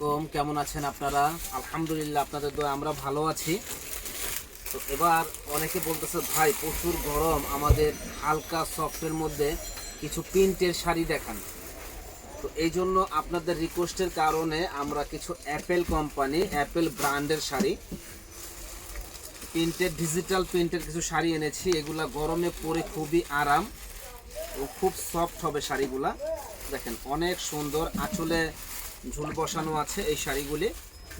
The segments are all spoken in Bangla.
আলাইকুম, কেমন আছেন আপনারা? আলহামদুলিল্লাহ, আপনাদের দোয়া আমরা ভালো আছি। তো এবার অনেকে বলতেছে, ভাই, প্রচুর গরম, আমাদের হালকা সফটের মধ্যে কিছু প্রিন্টের শাড়ি দেখান। তো এই জন্য আপনাদের রিকোয়েস্টের কারণে আমরা কিছু অ্যাপেল কোম্পানি অ্যাপেল ব্র্যান্ডের শাড়ি, প্রিন্টের ডিজিটাল প্রিন্টের কিছু শাড়ি এনেছি। এগুলা গরমে পরে খুবই আরাম ও খুব সফট হবে শাড়িগুলা। দেখেন, অনেক সুন্দর। আঁচলে ঝুল বসানো আছে এই শাড়িগুলি।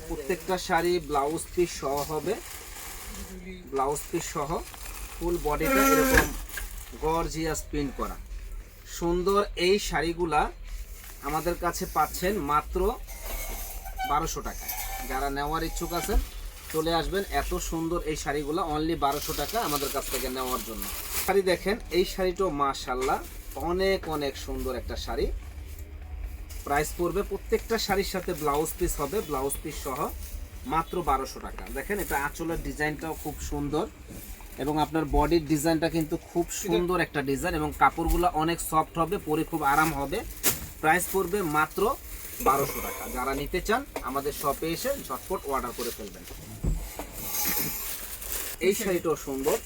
প্রত্যেকটা শাড়ি ব্লাউজ পিস সহ হবে। ব্লাউজ পিস সহ ফুল বডিটা এরকম গর্জিয়াস প্রিন্ট করা। সুন্দর এই শাড়িগুলা আমাদের কাছে পাচ্ছেন মাত্র বারোশো টাকায় যারা নেওয়ার ইচ্ছুক আছেন, চলে আসবেন। এত সুন্দর এই শাড়িগুলো অনলি বারোশো টাকা আমাদের কাছ থেকে নেওয়ার জন্য। শাড়ি দেখেন, এই শাড়িটাও মাশাল্লাহ অনেক অনেক সুন্দর একটা শাড়ি। প্রাইস পড়বে প্রত্যেকটা শাড়ির সাথে ব্লাউজ পিস হবে ব্লাউজ পিস সহ মাত্র বারোশো টাকা। দেখেন এটা আঁচলের ডিজাইনটাও খুব সুন্দর এবং আপনার বডির ডিজাইনটা কিন্তু খুব সুন্দর একটা ডিজাইন এবং কাপড়গুলো অনেক সফট হবে পরে খুব আরাম হবে। প্রাইস পড়বে মাত্র বারোশো টাকা। যারা নিতে চান আমাদের শপে এসে ঝটপট অর্ডার করে ফেলবেন। এই শাড়িটাও সুন্দর।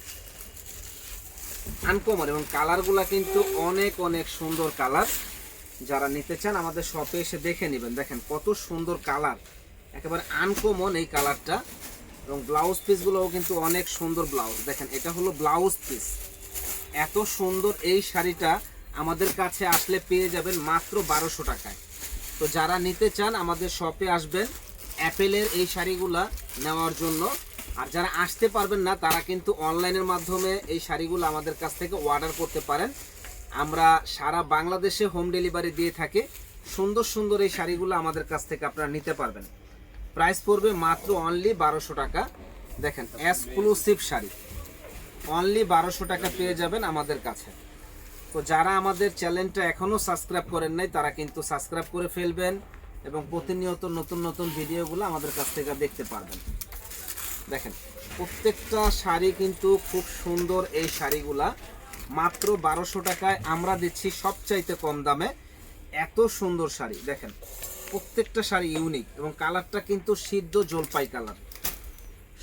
আনকমন এবং কালারগুলা কিন্তু অনেক অনেক সুন্দর কালার যারা নিতে চান আমাদের শপে এসে দেখে নেবেন। দেখেন কত সুন্দর কালার একেবারে আনকমন এই কালারটা এবং ব্লাউজ পিসগুলোও কিন্তু অনেক সুন্দর ব্লাউজ দেখেন, এটা হলো ব্লাউজ পিস এত সুন্দর এই শাড়িটা আমাদের কাছে আসলে পেয়ে যাবেন মাত্র বারোশো টাকায়। তো যারা নিতে চান, আমাদের শপে আসবেন, অ্যাপেলের এই শাড়িগুলা নেওয়ার জন্য। আর যারা আসতে পারবেন না, তারা কিন্তু অনলাইনের মাধ্যমে এই শাড়িগুলো আমাদের কাছ থেকে অর্ডার করতে পারেন। আমরা সারা বাংলাদেশে হোম ডেলিভারি দিয়ে থাকি। সুন্দর সুন্দর এই শাড়িগুলো আমাদের কাছ থেকে আপনারা নিতে পারবেন। প্রাইস পড়বে মাত্র অনলি বারোশো টাকা। দেখেন এক্সক্লুসিভ শাড়ি। অনলি বারোশো টাকা পেয়ে যাবেন আমাদের কাছে। তো যারা আমাদের চ্যানেলটা এখনও সাবস্ক্রাইব করেন নাই, তারা কিন্তু সাবস্ক্রাইব করে ফেলবেন এবং প্রতিনিয়ত নতুন নতুন ভিডিওগুলো আমাদের কাছ থেকে দেখতে পারবেন। দেখেন, প্রত্যেকটা শাড়ি কিন্তু খুব সুন্দর এই শাড়িগুলা। মাত্র বারোশো টাকায় আমরা দিচ্ছি সবচাইতে কম দামে। এত সুন্দর শাড়ি, দেখেন। প্রত্যেকটা শাড়ি ইউনিক এবং কালারটা কিন্তু সিদ্ধ জলপাই কালার।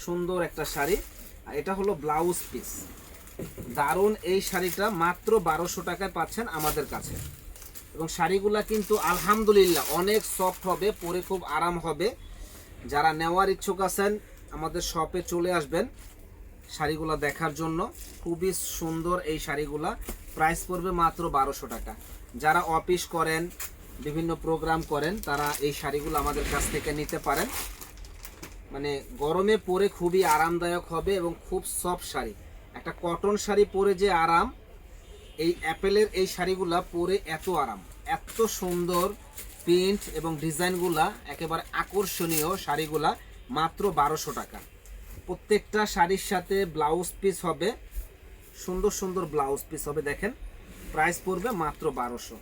সুন্দর একটা শাড়ি। আর এটা হলো ব্লাউজ পিস দারুণ এই শাড়িটা মাত্র বারোশো টাকায় পাচ্ছেন আমাদের কাছে। এবং শাড়িগুলা কিন্তু আলহামদুলিল্লাহ অনেক সফট হবে, পরে খুব আরাম হবে। যারা নেওয়ার ইচ্ছুক আছেন, আমাদের শপে চলে আসবেন। শাড়িগুলা দেখার জন্য খুবই সুন্দর এই শাড়িগুলা। প্রাইস পড়বে মাত্র বারোশো টাকা। যারা অফিস করেন, বিভিন্ন প্রোগ্রাম করেন, তারা এই শাড়িগুলো আমাদের কাছ থেকে নিতে পারেন। মানে গরমে পরে খুবই আরামদায়ক হবে এবং খুব সফট শাড়ি। একটা কটন শাড়ি পরে যে আরাম, এই অ্যাপেলের এই শাড়িগুলা পরে এত আরাম। এত সুন্দর প্রিন্ট এবং ডিজাইনগুলা একেবারে আকর্ষণীয় শাড়িগুলা মাত্র বারোশো টাকা। প্রত্যেকটা শাড়ির সাথে ব্লাউজ পিস হবে। সুন্দর সুন্দর ব্লাউজ পিস হবে, দেখেন। প্রাইস পড়বে মাত্র বারোশো।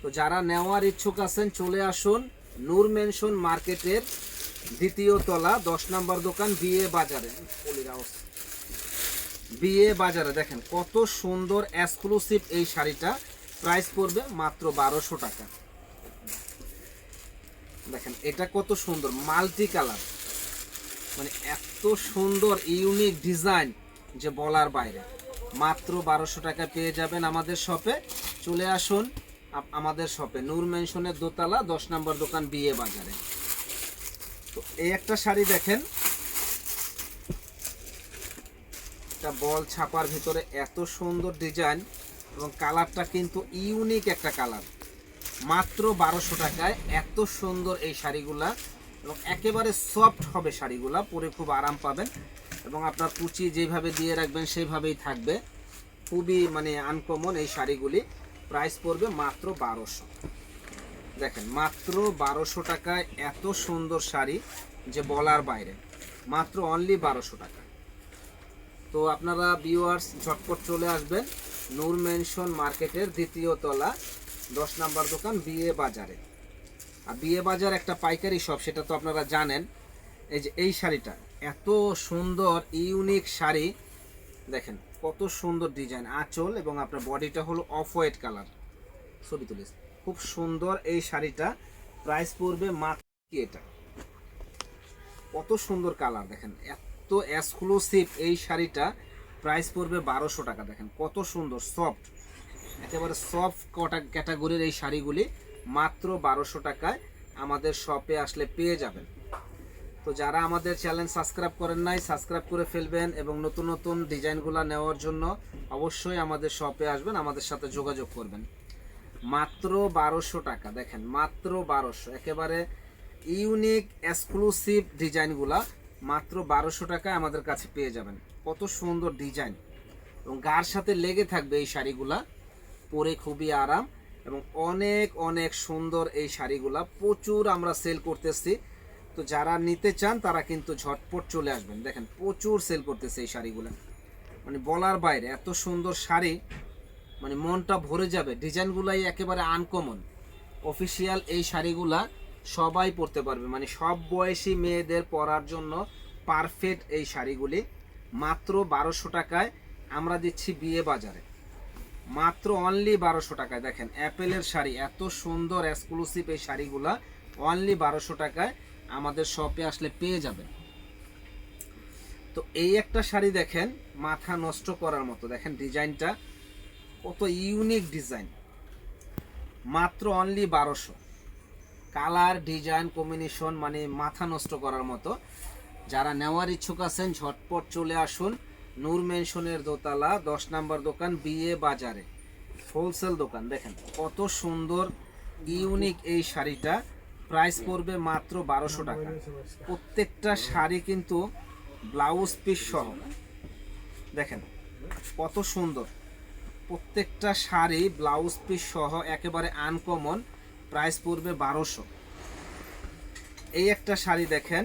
তো যারা নেওয়ার ইচ্ছুক আছেন, চলে আসুন নূর মেনশন মার্কেটের দ্বিতীয় তলা, দশ নম্বর দোকান, বিয়ে বাজারে। হাউস বিয়ে বাজারে, দেখেন কত সুন্দর এক্সক্লুসিভ এই শাড়িটা। প্রাইস পড়বে মাত্র বারোশো টাকা। দেখেন এটা কত সুন্দর মাল্টি কালার মানে এত সুন্দর ইউনিক ডিজাইন যে বলার বাইরে। মাত্র বারোশো টাকা পেয়ে যাবেন আমাদের শপে। চলে আসুন আমাদের শপে। নূর মেনশনের দোতলা, দশ নম্বর দোকান বিয়ে বাজারে। তো এই একটা শাড়ি দেখেন। একটা বল ছাপার ভিতরে এত সুন্দর ডিজাইন এবং কালারটা কিন্তু ইউনিক একটা কালার। মাত্র বারোশো টাকায় এত সুন্দর এই শাড়িগুলা এবং একেবারে সফট হবে শাড়িগুলা, পরে খুব আরাম পাবেন। এবং আপনার কুচি যেভাবে দিয়ে রাখবেন সেইভাবেই থাকবে। খুবই মানে আনকমন এই শাড়িগুলি। প্রাইস পড়বে মাত্র বারোশো। দেখেন, মাত্র বারোশো টাকায় এত সুন্দর শাড়ি যে বলার বাইরে। মাত্র অনলি বারোশো টাকা। তো আপনারা ভিউয়ার্স ঝটপট চলে আসবেন। নূর মেনশন মার্কেটের দ্বিতীয় তলা, দশ নাম্বার দোকান, বিয়ে বাজারে। আর বিয়ে বাজার একটা পাইকারি শপ সেটা তো আপনারা জানেন। এই যে এই শাড়িটা, এত সুন্দর ইউনিক শাড়ি। দেখেন, কত সুন্দর ডিজাইন আঁচল এবং আপনার বডিটা হলো অফ হোয়াইট কালার ছবি তুলিস খুব সুন্দর এই শাড়িটা। প্রাইস পড়বে মাত্র এটা? কত সুন্দর কালার দেখেন, এত এক্সক্লুসিভ এই শাড়িটা। প্রাইস পড়বে বারোশো টাকা, দেখেন, কত সুন্দর সফট একেবারে সফট কটা ক্যাটাগরির এই শাড়িগুলি। মাত্র বারোশো টাকায় আমাদের শপে আসলে পেয়ে যাবেন। তো যারা আমাদের চ্যানেল সাবস্ক্রাইব করেন নাই সাবস্ক্রাইব করে ফেলবেন এবং নতুন নতুন ডিজাইনগুলো নেওয়ার জন্য অবশ্যই আমাদের শপে আসবেন, আমাদের সাথে যোগাযোগ করবেন। মাত্র বারোশো টাকা, দেখেন, মাত্র বারোশো। একেবারে ইউনিক এক্সক্লুসিভ ডিজাইনগুলা মাত্র বারোশো টাকায় আমাদের কাছে পেয়ে যাবেন। কত সুন্দর ডিজাইন। এবং গার সাথে লেগে থাকবে এই শাড়িগুলা, পরে খুবই আরাম। এবং অনেক অনেক সুন্দর এই শাড়িগুলা প্রচুর আমরা সেল করতেছি। তো যারা নিতে চান, তারা কিন্তু ঝটপট চলে আসবেন। দেখেন, প্রচুর সেল করতেছে এই শাড়িগুলা। মানে বলার বাইরে, এত সুন্দর শাড়ি মানে মনটা ভরে যাবে। ডিজাইনগুলাই একেবারে আনকমন অফিসিয়াল এই শাড়িগুলা সবাই পরতে পারবে। মানে সব বয়সী মেয়েদের পরার জন্য পারফেক্ট এই শাড়িগুলি। মাত্র বারোশো টাকায় আমরা দিচ্ছি বিয়ে বাজারে। মাত্র অনলি বারোশো টাকায়। দেখেন, অ্যাপেলের শাড়ি, এত সুন্দর এক্সক্লুসিভ এই শাড়িগুলা অনলি বারোশো টাকায় আমাদের শপে আসলে পেয়ে যাবেন। তো এই একটা শাড়ি দেখেন, মাথা নষ্ট করার মতো। দেখেন, ডিজাইনটা কত ইউনিক ডিজাইন মাত্র অনলি বারোশো। কালার, ডিজাইন কম্বিনেশন মানে মাথা নষ্ট করার মতো। যারা নেওয়ার ইচ্ছুক আছেন, ঝটপট চলে আসুন। নূর মেনশনের দোতলা, দশ নম্বর দোকান, বিয়ে বাজারে। হোলসেল দোকান, দেখেন, কত সুন্দর ইউনিক এই শাড়িটা। প্রাইস পড়বে মাত্র বারোশো টাকা। প্রত্যেকটা শাড়ি কিন্তু ব্লাউজ পিস সহ। দেখেন, কত সুন্দর। প্রত্যেকটা শাড়ি ব্লাউজ পিস সহ একেবারে আনকমন প্রাইস পড়বে বারোশো। এই একটা শাড়ি দেখেন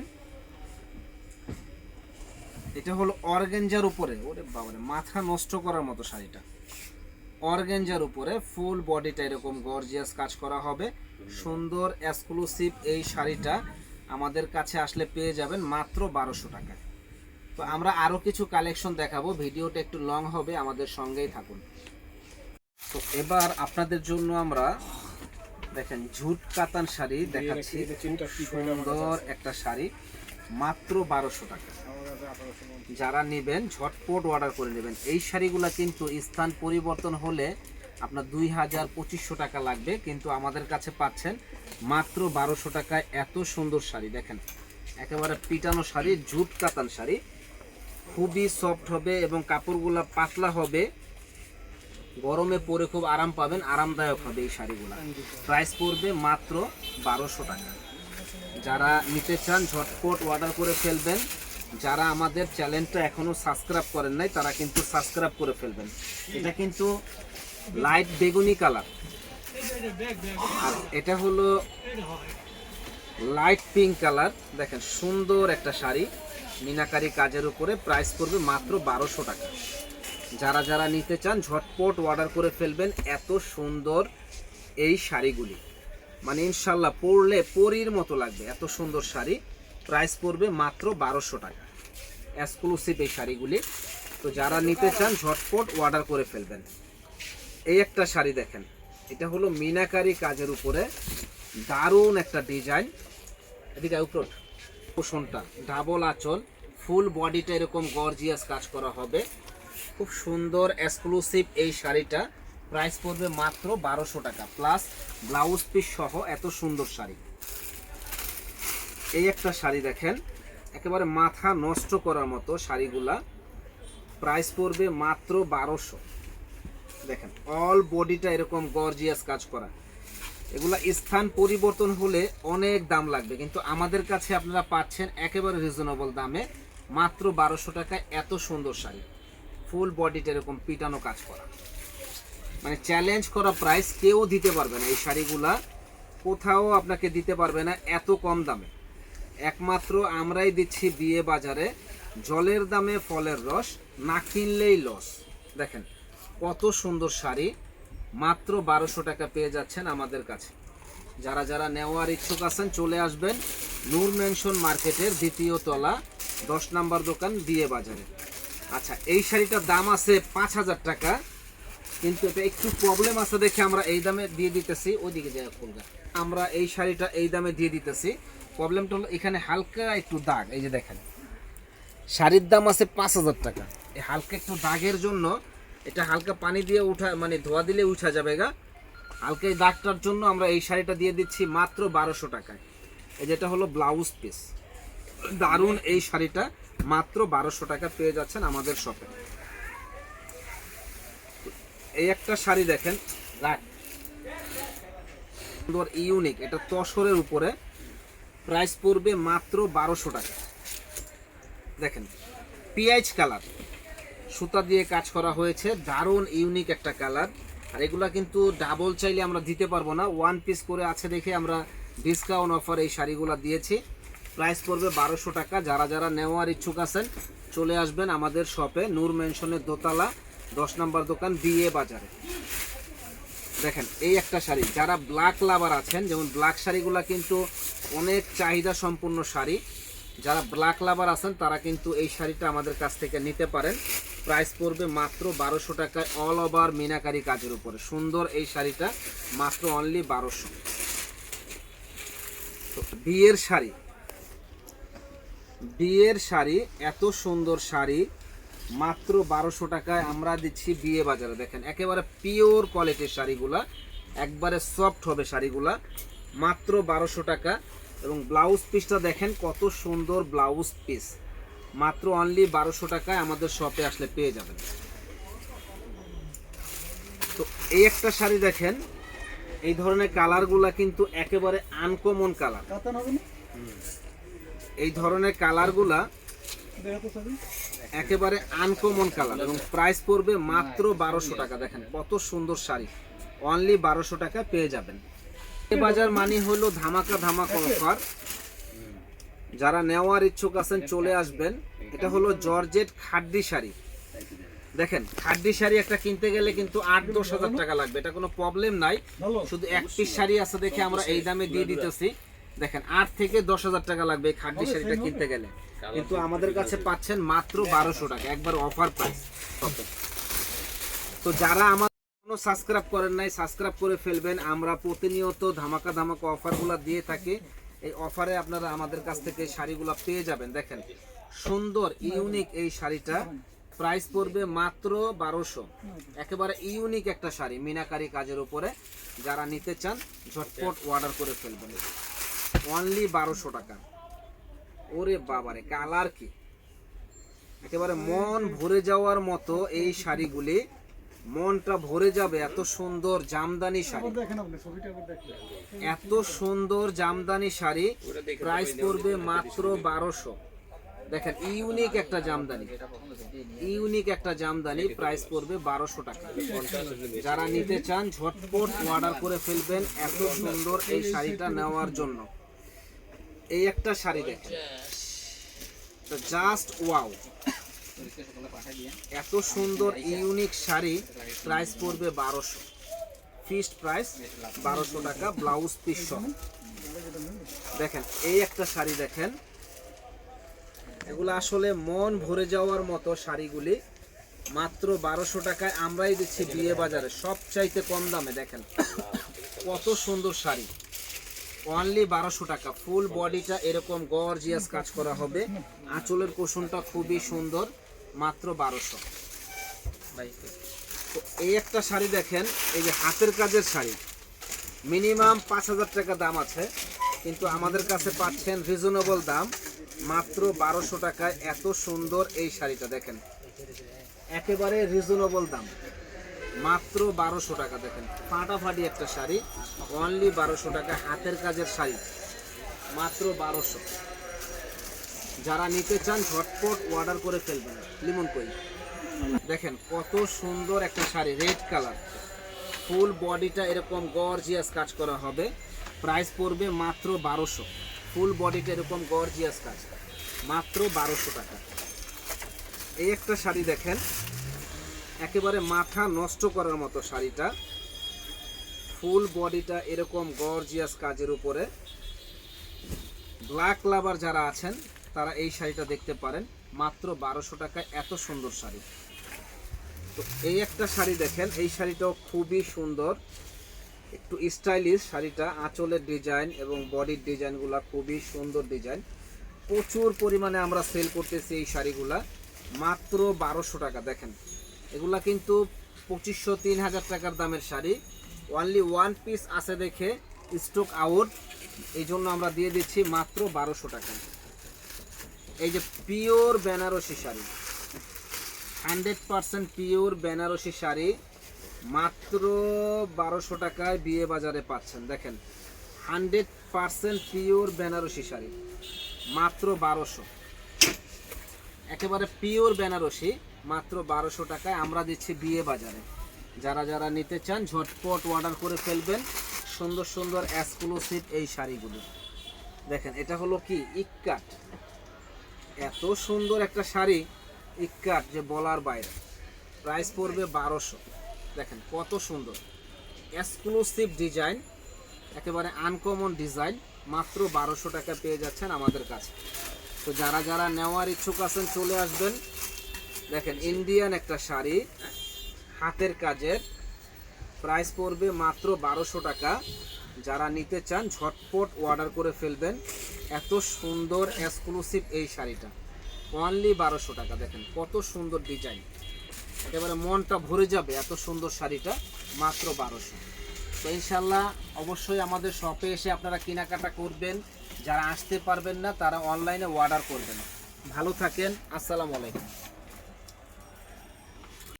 এটা হলো অর্গেঞ্জার উপরে ওরে বাবারে মাথা নষ্ট করার মতো শাড়িটা। অর্গেঞ্জার উপরে ফুল বডিটা এরকম গর্জিয়াস কাজ করা হবে। সুন্দর এক্সক্লুসিভ এই শাড়িটা আমাদের কাছে আসলে পেয়ে যাবেন মাত্র বারোশো টাকায়। তো আমরা আরও কিছু কালেকশন দেখাবো ভিডিওটা একটু লং হবে আমাদের সঙ্গেই থাকুন। তো এবার আপনাদের জন্য আমরা দেখেন ঝুট কাতান শাড়ি দেখাচ্ছি। সুন্দর একটা শাড়ি মাত্র বারোশো টাকা। যারা নেবেন ঝটপট অর্ডার করে নেবেন। এই শাড়িগুলো কিন্তু স্থান পরিবর্তন হলে আপনার দুই হাজার পঁচিশশো টাকা লাগবে কিন্তু আমাদের কাছে পাচ্ছেন মাত্র বারোশো টাকায় এত সুন্দর শাড়ি। দেখেন একেবারে পিটানো শাড়ি ঝুট কাতান শাড়ি। খুবই সফট হবে এবং কাপড়গুলো পাতলা হবে। গরমে পরে খুব আরাম পাবেন আরামদায়ক হবে এই শাড়িগুলো। প্রাইস পড়বে মাত্র বারোশো টাকা। যারা নিতে চান ঝটপট অর্ডার করে ফেলবেন। যারা আমাদের চ্যানেলটা এখনও সাবস্ক্রাইব করেন নাই, তারা কিন্তু সাবস্ক্রাইব করে ফেলবেন। এটা কিন্তু লাইট বেগুনি কালার। আর এটা হলো লাইট পিঙ্ক কালার। দেখেন, সুন্দর একটা শাড়ি। মিনাকারি কাজের উপরে প্রাইস পড়বে মাত্র বারোশো টাকা। যারা যারা নিতে চান, ঝটপট অর্ডার করে ফেলবেন এত সুন্দর এই শাড়িগুলি। মানে ইনশাল্লাহ পরলে পরির মতো লাগবে, এত সুন্দর শাড়ি। প্রাইস পড়বে মাত্র বারোশো টাকা। এক্সক্লুসিভ এই শাড়িগুলি। তো যারা নিতে চান, ঝটপট অর্ডার করে ফেলবেন। এই একটা শাড়ি দেখেন। এটা হলো মিনাকারি কাজের উপরে দারুণ একটা ডিজাইন এদিকে উপর। পোষণটা ডাবল আঁচল ফুল বডিটা এরকম গর্জিয়াস কাজ করা হবে। খুব সুন্দর এক্সক্লুসিভ এই শাড়িটা। প্রাইস পড়বে মাত্র বারোশো টাকা। প্লাস ব্লাউজ পিস সহ এত সুন্দর শাড়ি। এই একটা শাড়ি দেখেন, একেবারে মাথা নষ্ট করার মতো শাড়িগুলা। প্রাইস পড়বে মাত্র বারোশো। দেখেন অল বডিটা এরকম গর্জিয়াস কাজ করা। এগুলা স্থান পরিবর্তন হলে অনেক দাম লাগবে, কিন্তু আমাদের কাছে আপনারা পাচ্ছেন একেবারে রিজনেবল দামে মাত্র বারোশো টাকায় এত সুন্দর শাড়ি। ফুল বডিটা এরকম পিটানো কাজ করা। মানে চ্যালেঞ্জ করা প্রাইস কেউ দিতে পারবে না। এই শাড়িগুলা কোথাও আপনাকে দিতে পারবে না এত কম দামে। একমাত্র আমরাই দিচ্ছি বিয়ে বাজারে। জলের দামে ফলের রস, না কিনলেই লস দেখেন, কত সুন্দর শাড়ি। মাত্র বারোশো টাকা পেয়ে যাচ্ছেন আমাদের কাছে। যারা যারা নেওয়ার ইচ্ছুক আছেন, চলে আসবেন নূর মেনশন মার্কেটের দ্বিতীয় তলা, দশ নাম্বার দোকান, বিয়ে বাজারে। আচ্ছা এই শাড়িটার দাম আছে পাঁচ হাজার টাকা। কিন্তু এটা একটু প্রবলেম আছে দেখে আমরা এই দামে দিয়ে দিতেছি। ওইদিকে যাই ফুলগা আমরা এই শাড়িটা এই দামে দিয়ে দিতেছি। প্রবলেমটা হলো এখানে হালকা একটু দাগ, এই যে দেখেন। শাড়ির দাম আছে পাঁচ হাজার টাকা। এই হালকা একটু দাগের জন্য এটা হালকা পানি দিয়ে উঠা মানে ধোয়া দিলে উঠা যাবে গা। হালকা এই দাগটার জন্য আমরা এই শাড়িটা দিয়ে দিচ্ছি মাত্র বারোশো টাকায়। এই যেটা হলো ব্লাউজ পিস। দারুণ এই শাড়িটা মাত্র বারোশো টাকা পেয়ে যাচ্ছেন আমাদের শপে। এই একটা শাড়ি দেখেন সুন্দর, ইউনিক। এটা তসরের উপরে। প্রাইস পড়বে মাত্র বারোশো টাকা। দেখেন পিআইচ কালার। সুতা দিয়ে কাজ করা হয়েছে, দারুণ ইউনিক একটা কালার। আর এগুলা কিন্তু ডাবল চাইলে আমরা দিতে পারব না। ওয়ান পিস করে আছে দেখে আমরা ডিসকাউন্ট অফার এই শাড়িগুলো দিয়েছি। প্রাইস পড়বে বারোশো টাকা। যারা যারা নেওয়ার ইচ্ছুক আছেন, চলে আসবেন আমাদের শপে নূর মেনশনের দোতলা, দশ নম্বর দোকান বিএ বাজারে। দেখেন, এই একটা শাড়ি। যারা ব্ল্যাক লাভার আছেন, যেমন ব্ল্যাক শাড়িগুলো কিন্তু অনেক চাহিদা সম্পূর্ণ শাড়ি। যারা ব্ল্যাক লাভার আছেন, তারা কিন্তু এই শাড়িটা আমাদের কাছ থেকে নিতে পারেন। প্রাইস পড়বে মাত্র বারোশো টাকায় অল ওভার মিনাকারি কাজের উপরে। সুন্দর এই শাড়িটা, মাত্র অনলি বারোশো। বিয়ের শাড়ি। বিয়ের শাড়ি, এত সুন্দর শাড়ি। মাত্র বারোশো টাকায় আমরা দিচ্ছি বিয়ে বাজারে। দেখেন একেবারে পিওর কোয়ালিটির শাড়িগুলা একবারে সফট হবে শাড়িগুলা মাত্র বারোশো টাকা। এবং ব্লাউজ পিসটা দেখেন কত সুন্দর ব্লাউজ পিস মাত্র অনলি বারোশো টাকায় আমাদের শপে আসলে পেয়ে যাবেন। তো এই একটা শাড়ি দেখেন এই ধরনের কালারগুলা কিন্তু একেবারে আনকমন কালার এই ধরনের কালারগুলা একেবারে আনকমন কালার এবং প্রাইস পড়বে মাত্র বারোশো টাকা। দেখেন কত সুন্দর শাড়ি। অনলি বারোশো টাকা পেয়ে যাবেন। এই বাজার মানি হলো ধামাকা ধামাকা অফার যারা নেওয়ার ইচ্ছুক আছেন চলে আসবেন। এটা হলো জর্জেট খাড্ডি শাড়ি। দেখেন খাড্ডি শাড়ি একটা কিনতে গেলে কিন্তু আট দশ হাজার টাকা লাগবে। এটা কোনো প্রবলেম নাই। শুধু এক পিস শাড়ি আছে দেখে আমরা এই দামে দিয়ে দিতেছি। দেখেন আট থেকে দশ হাজার টাকা লাগবে এই খাড্ডি শাড়িটা কিনতে গেলে। কিন্তু আমাদের কাছে পাচ্ছেন মাত্র বারোশো টাকা একবার অফার প্রাইস তো যারা আমার কোনো সাবস্ক্রাইব করেন নাই সাবস্ক্রাইব করে ফেলবেন। আমরা প্রতিনিয়ত ধামাকা ধামাকা অফারগুলো দিয়ে থাকি। এই অফারে আপনারা আমাদের কাছ থেকে শাড়িগুলো পেয়ে যাবেন। দেখেন সুন্দর ইউনিক এই শাড়িটা। প্রাইস পড়বে মাত্র বারোশো। একেবারে ইউনিক একটা শাড়ি মিনাকারি কাজের উপরে। যারা নিতে চান ঝটপট অর্ডার করে ফেলবেন। অনলি বারোশো টাকা। ওরে বাবারে কালার কি? একেবারে মন ভরে যাওয়ার মতো এই শাড়িগুলি। মনটা ভরে যাবে এত সুন্দর জামদানি শাড়ি। এত সুন্দর জামদানি শাড়ি প্রাইস পড়বে মাত্র বারোশো। দেখেন ইউনিক একটা জামদানি। ইউনিক একটা জামদানি প্রাইস পড়বে বারোশো টাকা। যারা নিতে চান ঝটপট অর্ডার করে ফেলবেন এত সুন্দর এই শাড়িটা নেওয়ার জন্য। এই একটা শাড়ি দেখেন। জাস্ট ওয়াও এত সুন্দর ইউনিক শাড়ি প্রাইস পড়বে বারোশো। ফিক্সড প্রাইস বারোশো টাকা ব্লাউজ পিস সহ। দেখেন, এই একটা শাড়ি দেখেন। এগুলো আসলে মন ভরে যাওয়ার মতো শাড়িগুলি। মাত্র বারোশো টাকায় আমরাই দিচ্ছি বিয়ে বাজারে সব চাইতে কম দামে, দেখেন। কত সুন্দর শাড়ি। অনলি বারোশো টাকা। ফুল বডিটা এরকম গর্জিয়াস কাজ করা হবে। আঁচলের কুশনটা খুবই সুন্দর মাত্র বারোশো। তো এই একটা শাড়ি দেখেন এই যে হাতের কাজের শাড়ি। মিনিমাম পাঁচ হাজার টাকা দাম আছে কিন্তু আমাদের কাছে পাচ্ছেন রিজনেবল দাম মাত্র বারোশো টাকায় এত সুন্দর এই শাড়িটা দেখেন। একেবারে রিজনেবল দাম। মাত্র বারোশো টাকা দেখেন। ফাটাফাটি একটা শাড়ি। অনলি বারোশো টাকা হাতের কাজের শাড়ি, মাত্র বারোশো। যারা নিতে চান ঝটপট অর্ডার করে ফেলবেন। লিমন কই? দেখেন কত সুন্দর একটা শাড়ি রেড কালার ফুল বডিটা এরকম গর্জিয়াস কাজ করা হবে। প্রাইস পড়বে মাত্র বারোশো। ফুল বডিটা এরকম গর্জিয়াস কাজ। মাত্র বারোশো টাকা। এই একটা শাড়ি দেখেন, একেবারে মাথা নষ্ট করার মতো শাড়িটা। ফুল বডিটা এরকম গর্জিয়াস কাজের উপরে। ব্ল্যাক লাভার যারা আছেন, তারা এই শাড়িটা দেখতে পারেন। মাত্র বারোশো টাকায় এত সুন্দর শাড়ি। তো এই একটা শাড়ি দেখেন, এই শাড়িটাও খুবই সুন্দর। একটু স্টাইলিশ শাড়িটা, আঁচলের ডিজাইন এবং বডির ডিজাইনগুলো খুবই সুন্দর ডিজাইন প্রচুর পরিমাণে আমরা সেল করতেছি এই শাড়িগুলা। মাত্র বারোশো টাকা, দেখেন। এগুলা কিন্তু পঁচিশশো, তিন হাজার টাকার দামের শাড়ি। অনলি ওয়ান পিস আছে দেখে স্টক আউট এই জন্য আমরা দিয়ে দিচ্ছি মাত্র বারোশো টাকা। এই যে pure Banarasi sari hundred percent pure Banarasi sari, মাত্র বারোশো টাকায় বিয়ে বাজারে পাচ্ছেন। দেখেন hundred percent pure Banarasi sari, মাত্র বারোশো। একেবারে পিওর বেনারসি মাত্র বারোশো টাকায় আমরা দিচ্ছি বিয়ে বাজারে। যারা যারা নিতে চান, ঝটপট অর্ডার করে ফেলবেন। সুন্দর সুন্দর এক্সক্লুসিভ এই শাড়িগুলো। দেখেন, এটা হলো কি? ইক্কাট এত সুন্দর একটা শাড়ি ইক্কাট যে বলার বাইরে। প্রাইস পড়বে বারোশো। দেখেন, কত সুন্দর। এক্সক্লুসিভ ডিজাইন একেবারে আনকমন ডিজাইন মাত্র বারোশো টাকা পেয়ে যাচ্ছেন আমাদের কাছে। তো যারা যারা নেওয়ার ইচ্ছুক আছেন, চলে আসবেন। দেখেন ইন্ডিয়ান একটা শাড়ি। হাতের কাজের প্রাইস পড়বে মাত্র বারোশো টাকা। যারা নিতে চান, ঝটপট অর্ডার করে ফেলবেন। এত সুন্দর এক্সক্লুসিভ এই শাড়িটা। অনলি বারোশো টাকা, দেখেন কত সুন্দর ডিজাইন একেবারে মনটা ভরে যাবে এত সুন্দর শাড়িটা, মাত্র বারোশো। তো ইনশাল্লাহ অবশ্যই আমাদের শপে এসে আপনারা কেনাকাটা করবেন। যারা আসতে পারবেন না, তারা অনলাইনে অর্ডার করবেন। ভালো থাকেন, আসসালামু আলাইকুম।